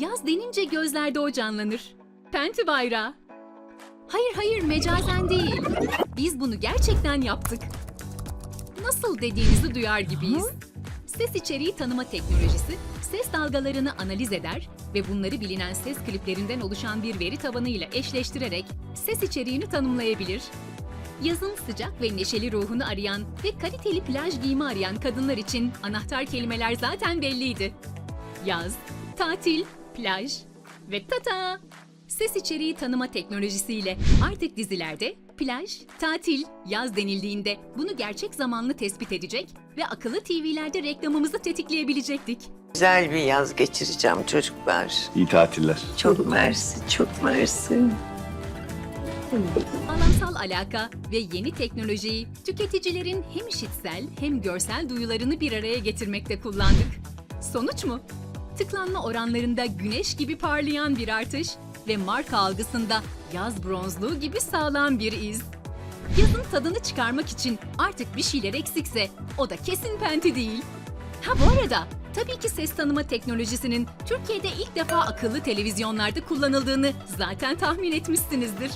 Yaz denince gözlerde o canlanır. Penti bayrağı. Hayır hayır mecazen değil. Biz bunu gerçekten yaptık. Nasıl dediğinizi duyar gibiyiz. Ses içeriği tanıma teknolojisi, ses dalgalarını analiz eder ve bunları bilinen ses kliplerinden oluşan bir veri tabanıyla eşleştirerek ses içeriğini tanımlayabilir. Yazın sıcak ve neşeli ruhunu arayan ve kaliteli plaj giyimi arayan kadınlar için anahtar kelimeler zaten belliydi. Yaz, tatil, plaj ve tata! Ses içeriği tanıma teknolojisiyle artık dizilerde plaj, tatil, yaz denildiğinde bunu gerçek zamanlı tespit edecek ve akıllı TV'lerde reklamımızı tetikleyebilecektik. Güzel bir yaz geçireceğim çocuklar. İyi tatiller. Çok mersi, çok mersi. Alansal alaka ve yeni teknolojiyi tüketicilerin hem işitsel hem görsel duyularını bir araya getirmekte kullandık. Sonuç mu? Tıklanma oranlarında güneş gibi parlayan bir artış ve marka algısında yaz bronzluğu gibi sağlam bir iz. Yazın tadını çıkarmak için artık bir şeyler eksikse o da kesin penti değil. Ha bu arada tabii ki ses tanıma teknolojisinin Türkiye'de ilk defa akıllı televizyonlarda kullanıldığını zaten tahmin etmişsinizdir.